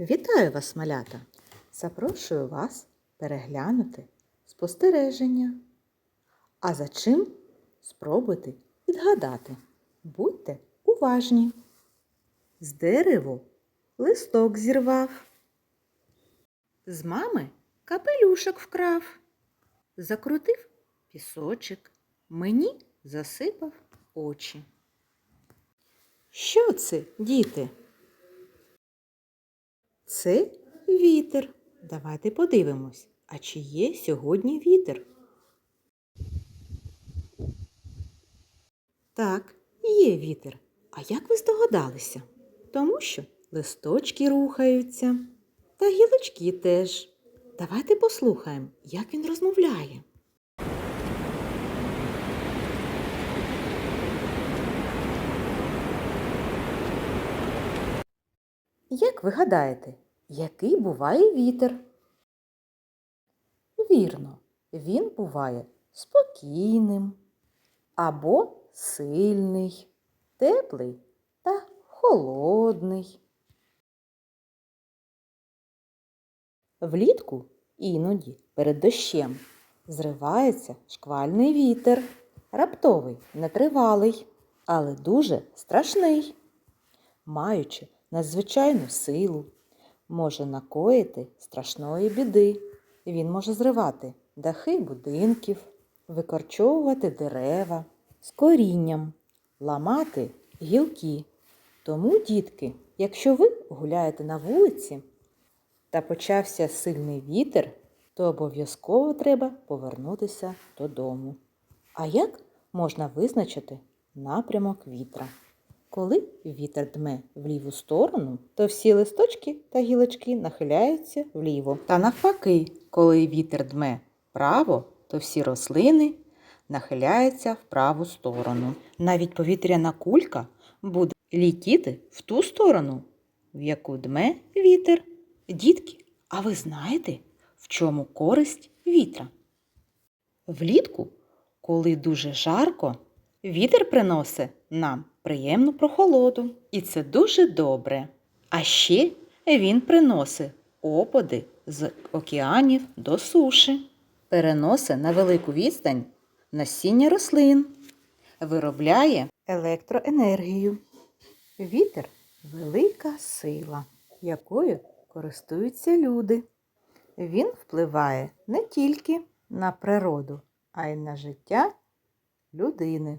Вітаю вас, малята! Запрошую вас переглянути спостереження. А за чим спробуйте відгадати. Будьте уважні. З дереву листок зірвав. З мами капелюшок вкрав. Закрутив пісочок, мені засипав очі. Що це, діти? Це вітер. Давайте подивимось, а чи є сьогодні вітер? Так, є вітер. А як ви здогадалися? Тому що листочки рухаються та гілочки теж. Давайте послухаємо, як він розмовляє. Як ви гадаєте, який буває вітер? Вірно, він буває спокійним або сильний, теплий та холодний. Влітку іноді перед дощем зривається шквальний вітер, раптовий, нетривалий, але дуже страшний маючи надзвичайну силу, може накоїти страшної біди. Він може зривати дахи будинків, викорчовувати дерева з корінням, ламати гілки. Тому, дітки, якщо ви гуляєте на вулиці та почався сильний вітер, то обов'язково треба повернутися додому. А як можна визначити напрямок вітра? Коли вітер дме в ліву сторону, то всі листочки та гілочки нахиляються вліво. Та навпаки, коли вітер дме вправо, то всі рослини нахиляються в праву сторону. Навіть повітряна кулька буде літіти в ту сторону, в яку дме вітер. Дітки, а ви знаєте, в чому користь вітра? Влітку, коли дуже жарко, вітер приносить нам приємну прохолоду. І це дуже добре. А ще він приносить опади з океанів до суші, переносить на велику відстань насіння рослин, виробляє електроенергію. Вітер велика сила, якою користуються люди. Він впливає не тільки на природу, а й на життя людини.